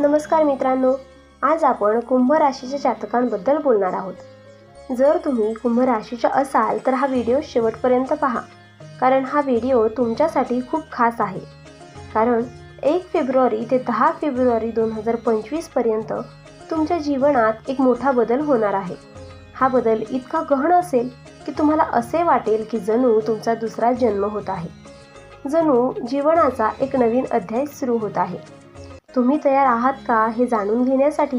नमस्कार मित्रांनो आज आपण कुंभ राशीच्या जातकांबद्दल बोलणार आहोत. जर तुम्ही कुंभ राशीच्या असाल तर हा व्हिडिओ शेवटपर्यंत पहा कारण हा व्हिडिओ तुमच्यासाठी खूप खास आहे. कारण एक फेब्रुवारी ते दहा फेब्रुवारी दोन हजार पंचवीसपर्यंत तुमच्या जीवनात एक मोठा बदल होणार आहे. हा बदल इतका गहन असेल की तुम्हाला असे वाटेल की जणू तुमचा दुसरा जन्म होत आहे. जणू जीवनाचा एक नवीन अध्याय सुरू होत आहे. तुम्ही तयार आहात का हे जाणून घेण्यासाठी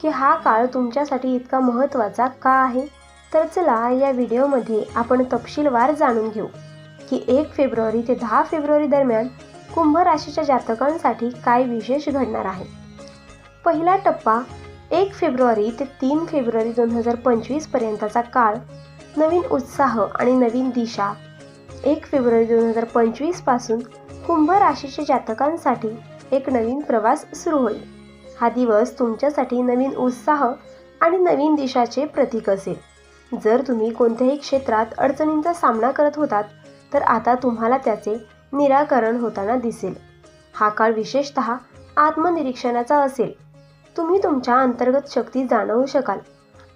की हा काळ तुमच्यासाठी इतका महत्त्वाचा का आहे? तर चला या व्हिडिओमध्ये आपण तपशीलवार जाणून घेऊ की एक फेब्रुवारी ते दहा फेब्रुवारी दरम्यान कुंभ राशीच्या जातकांसाठी काय विशेष घडणार आहे? पहिला टप्पा एक फेब्रुवारी ते तीन फेब्रुवारी दोन हजार पंचवीसपर्यंतचा काळ नवीन उत्साह आणि नवीन दिशा. एक फेब्रुवारी दोन हजार पंचवीसपासून कुंभ राशीच्या जातकांसाठी एक नवीन प्रवास सुरू होईल. हा दिवस तुमच्यासाठी नवीन उत्साह आणि नवीन दिशाचे प्रतीक असेल. जर तुम्ही कोणत्याही क्षेत्रात अडचणींचा सामना करत होतात तर आता तुम्हाला त्याचे निराकरण होताना दिसेल. हा काळ विशेषत आत्मनिरीक्षणाचा असेल. तुम्ही तुमच्या अंतर्गत शक्ती जाणवू शकाल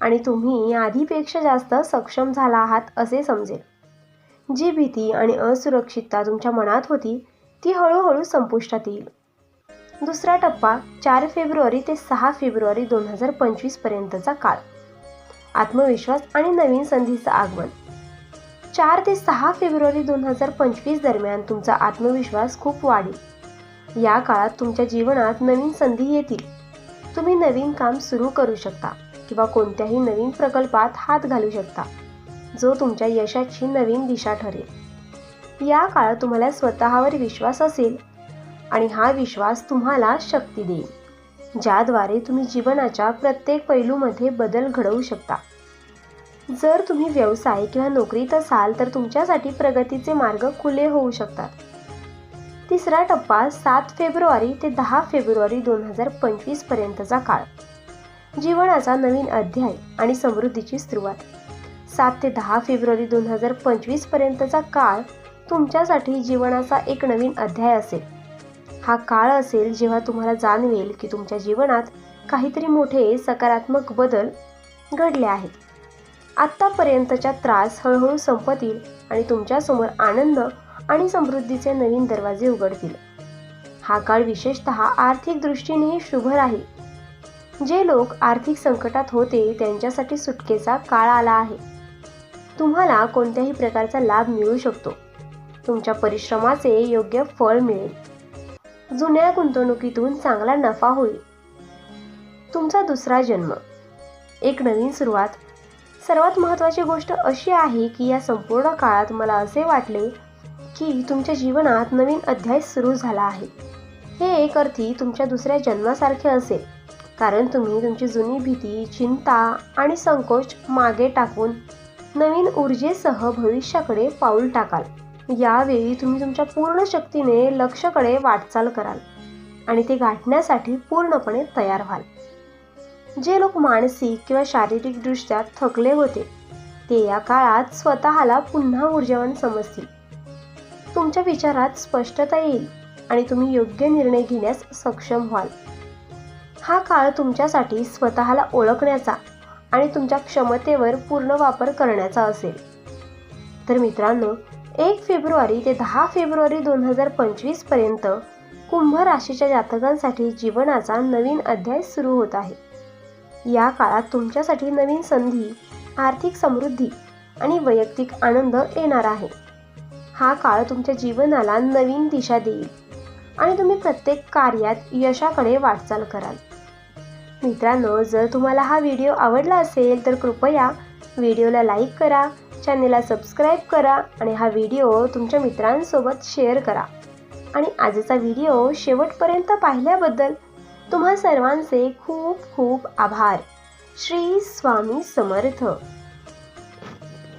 आणि तुम्ही आधीपेक्षा जास्त सक्षम झाला आहात असे समजेल. जी भीती आणि असुरक्षितता तुमच्या मनात होती ती हळूहळू संपुष्टात येईल. दुसरा टप्पा चार फेब्रुवारी ते सहा फेब्रुवारी दोन हजार पंचवीसपर्यंतचा काळ. आत्मविश्वास आणि नवीन संधीचं आगमन. चार ते सहा फेब्रुवारी दोन हजार पंचवीस दरम्यान तुमचा आत्मविश्वास खूप वाढेल. या काळात तुमच्या जीवनात नवीन संधी येतील. तुम्ही नवीन काम सुरू करू शकता किंवा कोणत्याही नवीन प्रकल्पात हात घालू शकता जो तुमच्या यशाची नवीन दिशा ठरेल. या काळात तुम्हाला स्वतःवर विश्वास असेल आणि हा विश्वास तुम्हाला शक्ती देईल ज्याद्वारे तुम्ही जीवनाच्या प्रत्येक पैलूमध्ये बदल घडवू शकता. जर तुम्ही व्यवसाय किंवा नोकरीत असाल तर तुमच्यासाठी प्रगतीचे मार्ग खुले होऊ शकतात. तिसरा टप्पा सात फेब्रुवारी ते दहा फेब्रुवारी दोन हजार पंचवीस पर्यंतचा काळ. जीवनाचा नवीन अध्याय आणि समृद्धीची सुरुवात. सात ते दहा फेब्रुवारी दोन हजार पंचवीस पर्यंतचा काळ तुमच्यासाठी जीवनाचा एक नवीन अध्याय असेल. हा काळ असेल जेव्हा तुम्हाला जाणवेल की तुमच्या जीवनात काहीतरी मोठे सकारात्मक बदल घडले आहेत. आत्तापर्यंतच्या त्रास हळूहळू संपतील आणि तुमच्यासमोर आनंद आणि समृद्धीचे नवीन दरवाजे उघडतील. हा काळ विशेषत आर्थिक दृष्टीनेही शुभ राहील. जे लोक आर्थिक संकटात होते त्यांच्यासाठी सुटकेचा काळ आला आहे. तुम्हाला कोणत्याही प्रकारचा लाभ मिळू शकतो. तुमच्या परिश्रमाचे योग्य फळ मिळेल. जुन्या गुंतवणुकीतून चांगला नफा होईल. तुमचा दुसरा जन्म. एक नवीन सुरुवात. सर्वात महत्त्वाची गोष्ट अशी आहे की या संपूर्ण काळात मला असे वाटले की तुमच्या जीवनात नवीन अध्याय सुरू झाला आहे. हे एक अर्थी तुमच्या दुसऱ्या जन्मासारखे असेल. कारण तुम्ही तुमची जुनी भीती चिंता आणि संकोच मागे टाकून नवीन ऊर्जेसह भविष्याकडे पाऊल टाकाल. यावेळी तुम्ही तुमच्या पूर्ण शक्तीने लक्षकडे वाटचाल कराल आणि ते गाठण्यासाठी पूर्णपणे तयार व्हाल. जे लोक मानसिक किंवा शारीरिकदृष्ट्या थकले होते ते या काळात स्वतःला पुन्हा ऊर्जावान समजतील. तुमच्या विचारात स्पष्टता येईल आणि तुम्ही योग्य निर्णय घेण्यास सक्षम व्हाल. हा काळ तुमच्यासाठी स्वतःला ओळखण्याचा आणि तुमच्या क्षमतेवर पूर्ण वापर करण्याचा असेल. तर मित्रांनो एक फेब्रुवारी ते दहा फेब्रुवारी दोन हजार पंचवीसपर्यंत कुंभ राशीच्या जातकांसाठी जीवनाचा नवीन अध्याय सुरू होत आहे. या काळात तुमच्यासाठी नवीन संधी आर्थिक समृद्धी आणि वैयक्तिक आनंद येणार आहे. हा काळ तुमच्या जीवनाला नवीन दिशा देईल आणि तुम्ही प्रत्येक कार्यात यशाकडे वाटचाल कराल. मित्रांनो जर तुम्हाला हा व्हिडिओ आवडला असेल तर कृपया व्हिडिओला लाईक करा चॅनेलला सबस्क्राईब करा आणि हा व्हिडिओ तुमच्या मित्रांसोबत शेअर करा. आणि आजचा व्हिडिओ शेवटपर्यंत पाहिल्याबद्दल तुम्हा सर्वांचे खूप खूप आभार. श्री स्वामी समर्थ.